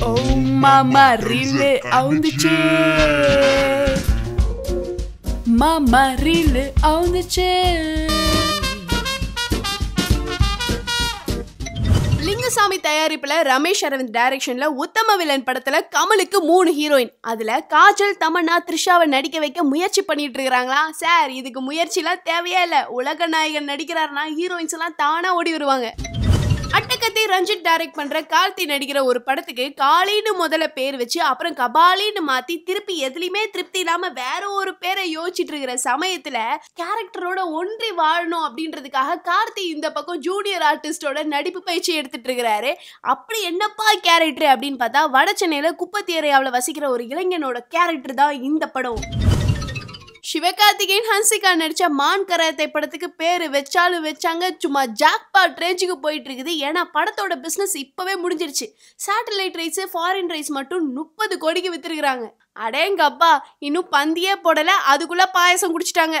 ஓ மாமா ரீலு அவுந்துச்சு மாமா ரீலு அவுந்துச்சு லிங்குசாமி தயாரிப்புல ரமேஷ் அரவிந்த் டைரக்ஷன்ல உத்தம வில்லன் படத்துல கமலுக்கு மூணு ஹீரோயின் அதுல காஜல் தமன்னா த்ரிஷாவை நடிக்க வைக்க முயற்சி பண்ணிட்டு இருக்காங்களா சார் இதுக்கு முயற்சிலாம் தேவையே இல்ல. உலக நாயகன் நடிக்கிறாருன்னா ஹீரோயின்ஸ் எல்லாம் தானா ஓடி வருவாங்க. அட்டகத்தி ரஞ்சித் டைரக்ட் பண்ற கார்த்தி நடிக்கிற ஒரு படத்துக்கு காளின்னு முதல்ல பேர் வச்சு அப்புறம் கபாலின்னு மாத்தி திருப்பி எதுலயுமே திருப்தி இல்லாம வேற ஒரு பேரை யோசிச்சுட்டு இருக்கிற சமயத்துல கேரக்டரோட ஒன்றி வாழணும் அப்படின்றதுக்காக கார்த்தி இந்த பக்கம் ஜூனியர் ஆர்டிஸ்டோட நடிப்பு பயிற்சி எடுத்துட்டு இருக்கிறாரு. அப்படி என்னப்பா கேரக்டர் அப்படின்னு பார்த்தா வட சென்னையில குப்பத்தி ஏரியாவில் வசிக்கிற ஒரு இளைஞனோட கேரக்டர் தான் இந்த படம். சிவகார்த்திகேயன் ஹன்சிகா நடிச்ச மான் கராத்தே படத்துக்கு பேரு வச்சாலும் வச்சாங்க. சும்மா ஜாக்பாட் ரேஞ்சுக்கு போயிட்டு இருக்குது ஏன்னா படத்தோட பிசினஸ் இப்பவே முடிஞ்சிருச்சு. சேட்டலைட் ரைஸ் ஃபாரின் ரைஸ் மட்டும் முப்பது கோடிக்கு வித்துருக்குறாங்க. அடேங்கப்பா இன்னும் பந்தியே போடல. அதுக்குள்ள பாயசம் குடிச்சிட்டாங்க.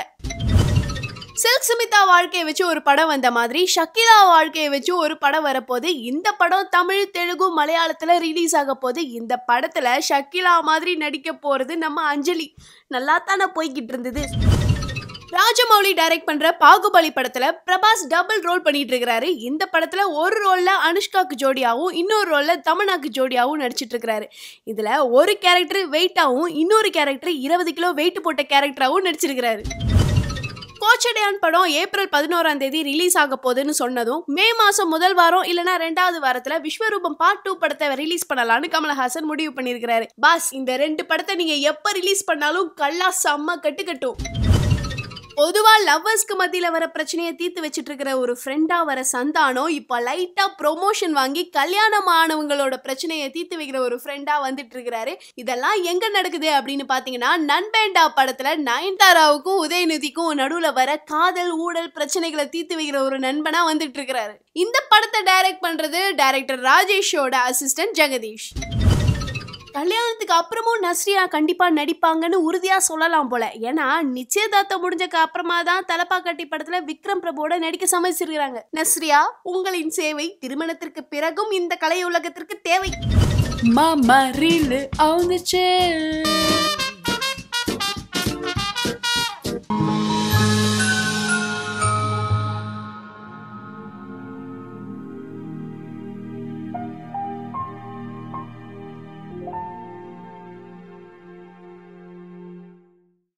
சில்க் சுமிதா வாழ்க்கையை வச்சு ஒரு படம் வந்த மாதிரி ஷக்கிலா வாழ்க்கையை வச்சு ஒரு படம் வரப்போது இந்த படம் தமிழ் தெலுங்கு மலையாளத்தில் ரிலீஸ் ஆக போது இந்த படத்தில் ஷக்கிலா மாதிரி நடிக்க போகிறது நம்ம அஞ்சலி. நல்லா தானே போய்கிட்டு இருந்தது. ராஜமௌலி டைரக்ட் பண்ற பாகுபலி படத்துல பிரபாஸ் டபுள் ரோல் பண்ணிட்டு இருக்கிறாரு. இந்த படத்துல ஒரு ரோல்ல அனுஷ்காக்கு ஜோடியாவும் இன்னொரு ரோல்ல தமனாக்கு ஜோடியாவும் நடிச்சிட்டு இருக்கிறாரு. இதுல ஒரு கேரக்டர் வெயிட்டாவும் இன்னொரு கேரக்டர் இருபது கிலோ வெயிட் போட்ட கேரக்டராகவும் நடிச்சிருக்கிறாரு. கோச்சடையான் படம் ஏப்ரல் பதினோராம் தேதி ரிலீஸ் ஆக போகுதுன்னு சொன்னதும் மே மாதம் முதல் வாரம் இல்லனா ரெண்டாவது வாரத்துல விஸ்வரூபம் பார்ட் டூ படத்தை ரிலீஸ் பண்ணலாம்னு கமலஹாசன் முடிவு பண்ணியிருக்கிறாரு. பாஸ் இந்த ரெண்டு படத்தை நீங்க எப்ப ரிலீஸ் பண்ணாலும் கல்லா செம்ம கட்டு கட்டும். பொதுவா லவ்வர்ஸ்க்கு மத்தியில வர பிரச்சனையை தீர்த்து வச்சுட்டு இருக்கிற ஒரு ஃப்ரெண்டா வர சந்தானம் இப்போ லைட்டா ப்ரொமோஷன் வாங்கி கல்யாணம் ஆனவங்களோட பிரச்சனையை தீர்த்து வைக்கிற ஒரு ஃப்ரெண்டா வந்துட்டு இருக்கிறாரு இதெல்லாம் எங்க நடக்குது அப்படின்னு பாத்தீங்கன்னா நண்பேண்டா படத்துல நயன்தாராவுக்கும் உதயநிதிக்கும் நடுவுல வர காதல் ஊழல் பிரச்சனைகளை தீர்த்து வைக்கிற ஒரு நண்பனா வந்துட்டு இருக்கிறாரு இந்த படத்தை டைரக்ட் பண்றது டைரக்டர் ராஜேஷோட அசிஸ்டன்ட் ஜெகதீஷ். கல்யாணத்துக்கு அப்புறமும் நஸ்ரியா கண்டிப்பா நடிப்பாங்கன்னு உறுதியா சொல்லலாம் போல. ஏன்னா நிச்சயதார்த்தம் முடிஞ்சக்கு அப்புறமா தான் தலப்பா கட்டி படத்துல விக்ரம் பிரபுவோட நடிக்க சமைச்சிருக்கிறாங்க நஸ்ரியா உங்களின் சேவை திருமணத்திற்கு பிறகும் இந்த கலை உலகத்திற்கு தேவை. மாமா ரீல் அவுந்துச்சு